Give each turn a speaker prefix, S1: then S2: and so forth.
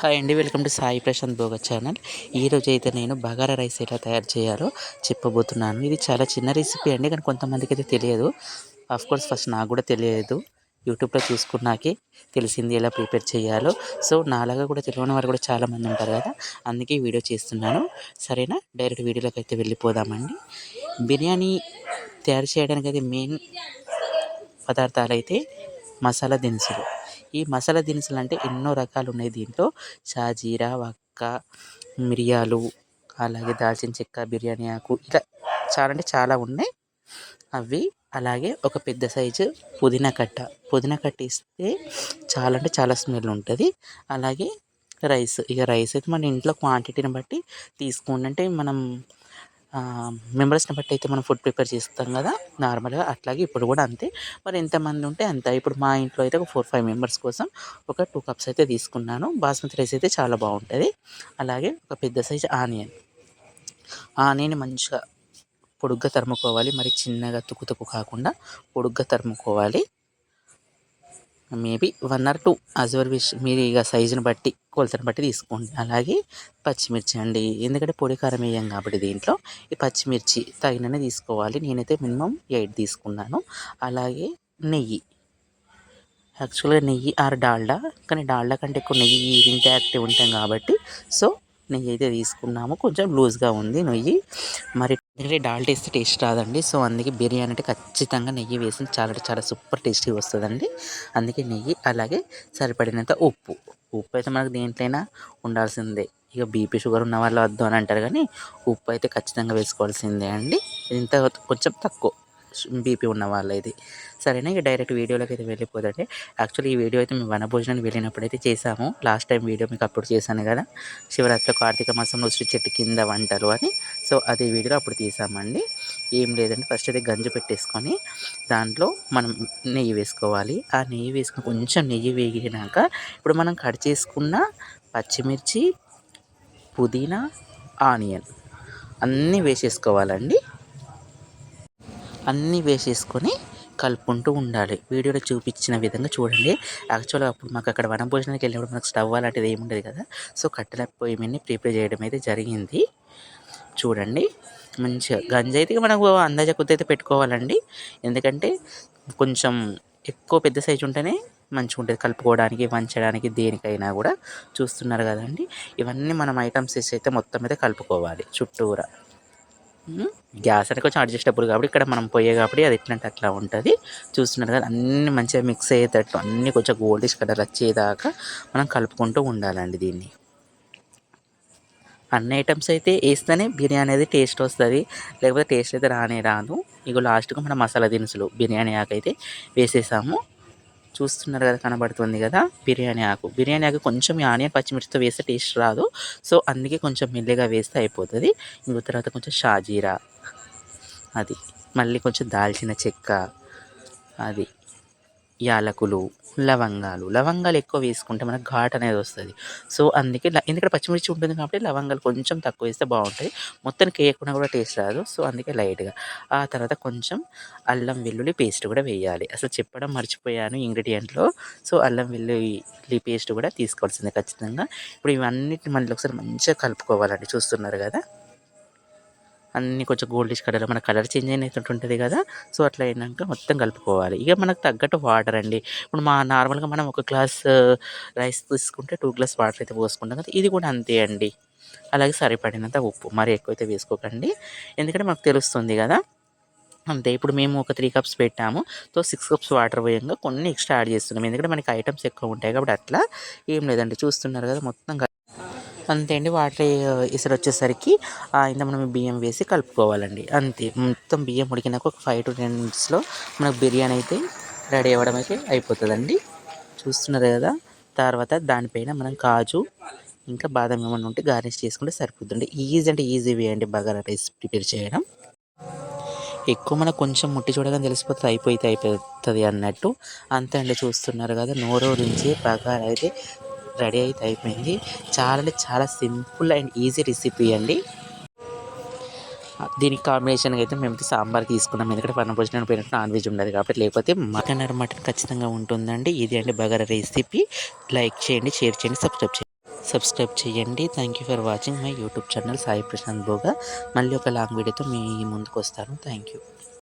S1: Hi అండి welcome to Sai Prashanth Bhoga channel. ఈరోజు అయితే నేను బగారా రైస్ ఎలా తయారు చేయాలో చెప్పబోతున్నాను. ఇది చాలా చిన్న రెసిపీ అండి కానీ కొంతమందికి అయితే తెలియదు. కోర్స్ ఫస్ట్ నాకు కూడా తెలియదు. యూట్యూబ్లో చూసుకున్నాకే తెలిసింది ఎలా ప్రిపేర్ చేయాలో. సో నాలాగా కూడా తెలియని వారు కూడా చాలామంది ఉంటారు కదా అందుకే వీడియో చేస్తున్నాను. సరేనా? డైరెక్ట్ వీడియోలోకి అయితే వెళ్ళిపోదామండి. బిర్యానీ తయారు చేయడానికి అయితే మెయిన్ పదార్థాలు అయితే మసాలా దినుసులు. ఈ మసాలా దినుసులు అంటే ఎన్నో రకాలు ఉన్నాయి దీంట్లో. షాజీరా వక్క మిరియాలు అలాగే దాల్చిన చెక్క బిర్యానీ ఆకు ఇలా చాలా అంటే చాలా ఉన్నాయి. అవి అలాగే ఒక పెద్ద సైజు పుదీనా కట్ట. పుదీనా కట్ట ఇస్తే చాలా అంటే చాలా స్మెల్ ఉంటుంది. అలాగే రైస్. ఇక రైస్ అయితే మన ఇంట్లో క్వాంటిటీని బట్టి తీసుకోండి. అంటే మనం మెంబర్స్ని బట్టి అయితే మనం ఫుడ్ ప్రిపేర్ చేస్తాం కదా. నార్మల్గా అట్లాగే ఇప్పుడు కూడా అంతే. మరి ఎంతమంది ఉంటే అంత. ఇప్పుడు మా ఇంట్లో అయితే ఒక ఫోర్ ఫైవ్ మెంబర్స్ కోసం ఒక టూ కప్స్ అయితే తీసుకున్నాను. బాస్మతి రైస్ అయితే చాలా బాగుంటుంది. అలాగే ఒక పెద్ద సైజ్ ఆనియన్ ఆనియన్ మంచిగా పొడుగ్గా తరుముకోవాలి. మరి చిన్నగా తుక్కు తుక్కు కాకుండా పొడుగ్గా తరుముకోవాలి. Maybe one or two as your wish మీరు ఇక సైజుని బట్టి కొలతను బట్టి తీసుకోండి. అలాగే పచ్చిమిర్చి అండి. ఎందుకంటే పొడి కారం వేయం కాబట్టి దీంట్లో ఈ పచ్చిమిర్చి తగిననే తీసుకోవాలి. నేనైతే మినిమం ఎయిట్ తీసుకున్నాను. అలాగే నెయ్యి. యాక్చువల్గా నెయ్యి ఆర్ డాల్డా కానీ డాల్డా కంటే ఎక్కువ నెయ్యి తింటే యాక్టివ్ ఉంటాం కాబట్టి. సో నెయ్యి అయితే తీసుకున్నాము. కొంచెం లూజ్గా ఉంది నెయ్యి. మరి ఎందుకంటే డాల్ టేస్ట్ టేస్ట్ రాదండి. సో అందుకే బిర్యానీ అంటే ఖచ్చితంగా నెయ్యి వేసి చాలా అంటే చాలా సూపర్ టేస్టీ వస్తుందండి. అందుకే నెయ్యి అలాగే సరిపడినంత ఉప్పు. ఉప్పు అయితే మనకు దేంట్లైనా ఉండాల్సిందే. ఇక బీపీ షుగర్ ఉన్న వాళ్ళు వద్దు అని అంటారు కానీ ఉప్పు అయితే ఖచ్చితంగా వేసుకోవాల్సిందే అండి. ఇంత కొంచెం తక్కువ. బీపీ ఉన్న వాళ్ళది. సరేనా? ఇక డైరెక్ట్ వీడియోలోకి అయితే వెళ్ళిపోదండి. యాక్చువల్లీ ఈ వీడియో అయితే మేము వనభోజనానికి వెళ్ళినప్పుడు అయితే చేసాము. లాస్ట్ టైం వీడియో మీకు అప్పుడు చేశాను కదా? శివరాత్రి కార్తీక మాసంలో ఉసిరి చెట్టు కింద వంటలు అని. సో అదే వీడియో అప్పుడు తీసామండి. ఏం లేదండి. ఫస్ట్ అయితే గంజు పెట్టేసుకొని దాంట్లో మనం నెయ్యి వేసుకోవాలి. ఆ నెయ్యి వేసుకుని కొంచెం నెయ్యి వేగినాక ఇప్పుడు మనం కట్ చేసుకున్న పచ్చిమిర్చి పుదీనా ఆనియన్ అన్నీ వేసేసుకోవాలండి. అన్నీ వేసేసుకొని కలుపుకుంటూ ఉండాలి. వీడియోలో చూపించిన విధంగా చూడండి. యాక్చువల్గా అప్పుడు మాకు అక్కడ వనభోజనానికి వెళ్ళినప్పుడు మనకు స్టవ్ అలాంటిది ఏమి ఉండదు కదా? సో కట్టెల పొయ్యి మీద ప్రిపేర్ చేయడం అయితే జరిగింది. చూడండి. మంచిగా గంజి అయితే మనకు అందాజ కొద్ది అయితే పెట్టుకోవాలండి. ఎందుకంటే కొంచెం ఎక్కువ పెద్ద సైజు ఉంటేనే మంచిగా ఉంటుంది. కలుపుకోవడానికి వంచడానికి దేనికైనా కూడా చూస్తున్నారు కదండి. ఇవన్నీ మనం ఐటమ్స్ వేసి అయితే మొత్తం మీద కలుపుకోవాలి చుట్టూరా. గ్యాస్ అనేది కొంచెం అడ్జస్టబుల్ కాబట్టి ఇక్కడ మనం పోయే కాబట్టి అది ఎట్లంటే అట్లా ఉంటుంది. చూస్తున్నారు కదా అన్నీ మంచిగా మిక్స్ అయ్యేటట్టు అన్నీ కొంచెం గోల్డిష్ కలర్ వచ్చేదాకా మనం కలుపుకుంటూ ఉండాలండి దీన్ని. అన్ని ఐటమ్స్ అయితే వేస్తేనే బిర్యానీ అనేది టేస్ట్ వస్తుంది. లేకపోతే టేస్ట్ అయితే రానే రాదు. ఇక లాస్ట్గా మన మసాలా దినుసులు బిర్యానీ ఆకైతే అయితే వేసేసాము. చూస్తున్నారు కదా కనబడుతుంది కదా బిర్యానీ ఆకు. బిర్యానీ ఆకు కొంచెం ఆనియన్ పచ్చిమిర్చితో వేస్తే టేస్ట్ రాదు. సో అందుకే కొంచెం మెల్లిగా వేస్తే అయిపోతుంది. ఇంకో తర్వాత కొంచెం షాజీరా. అది. మళ్ళీ కొంచెం దాల్చిన చెక్క. అది. యాలకులు. లవంగాలు. లవంగాలు ఎక్కువ వేసుకుంటే మనకు ఘాట్ అనేది వస్తుంది. సో అందుకే ఎందుకంటే పచ్చిమిర్చి ఉంటుంది కాబట్టి లవంగాలు కొంచెం తక్కువ వేస్తే బాగుంటుంది. మొత్తం వేయకుండా కూడా టేస్ట్ రాదు. సో అందుకే లైట్గా. ఆ తర్వాత కొంచెం అల్లం వెల్లుల్లి పేస్ట్ కూడా వేయాలి. అసలు చెప్పడం మర్చిపోయాను ఇంగ్రీడియంట్లో. సో అల్లం వెల్లుల్లి పేస్ట్ కూడా తీసుకోవాల్సిందే ఖచ్చితంగా. ఇప్పుడు ఇవన్నిటిని మళ్ళీ ఒకసారి మంచిగా కలుపుకోవాలండి. చూస్తున్నారు కదా? అన్నీ కొంచెం గోల్డిష్ కలర్ మన కలర్ చేంజ్ అయినట్టు ఉంటుంది కదా. సో అట్లా అయినాక మొత్తం కలుపుకోవాలి. ఇక మనకు తగ్గట్టు వాటర్ అండి. ఇప్పుడు మా నార్మల్గా మనం ఒక గ్లాస్ రైస్ తీసుకుంటే టూ గ్లాస్ వాటర్ అయితే పోసుకుంటాం కదా. ఇది కూడా అంతే అండి. అలాగే సరిపడినంత ఉప్పు. మరి ఎక్కువైతే వేసుకోకండి. ఎందుకంటే మాకు తెలుస్తుంది కదా. అంతే. ఇప్పుడు మేము ఒక త్రీ కప్స్ పెట్టాము. సో సిక్స్ కప్స్ వాటర్ పోయంగా కొన్ని ఎక్స్ట్రా యాడ్ చేస్తున్నాం. ఎందుకంటే మనకి ఐటమ్స్ ఎక్కువ ఉంటాయి కాబట్టి అట్లా ఏం లేదండి. చూస్తున్నారు కదా మొత్తం అంతే అండి. వాటర్ ఇసరు వచ్చేసరికి ఇంత మనం బియ్యం వేసి కలుపుకోవాలండి. అంతే. మొత్తం బియ్యం ఉడికినాక ఒక ఫైవ్ టు టెన్ మినిట్స్లో మనకు బిర్యానీ అయితే రెడీ అవ్వడం అయితే అయిపోతుందండి. చూస్తున్నారు కదా? తర్వాత దానిపైన మనం కాజు ఇంకా బాదం ఏమైనా ఉంటే గార్నిష్ చేసుకుంటే సరిపోతుంది ఈజీ అంటే ఈజీ వే అండి బగారా రైస్ ప్రిపేర్ చేయడం. ఎక్కువ మనకు కొంచెం ముట్టి చూడగానే తెలిసిపోతే అయిపోతే అయిపోతుంది అన్నట్టు. అంతే అండి చూస్తున్నారు కదా? నోరో నుంచి బగారా అయితే రెడీ అయితే అయిపోయింది. చాలా అంటే చాలా సింపుల్ అండ్ ఈజీ రెసిపీ అండి. దీనికి కాంబినేషన్గా అయితే మేము సాంబార్ తీసుకున్నాం. ఎందుకంటే పన్న భోజనం పోయినట్టు నాన్ వెజ్ ఉండదు కాబట్టి లేకపోతే మటన్ మటన్ ఖచ్చితంగా ఉంటుందండి. ఇది అండి బగారా రెసిపీ. లైక్ చేయండి షేర్ చేయండి సబ్స్క్రైబ్ చేయండి. సబ్స్క్రైబ్ చేయండి. Thank you for watching my YouTube channel Sai Prashanth Bhoga. మళ్ళీ ఒక లాంగ్ వీడియోతో మీ ముందుకు వస్తాను. Thank you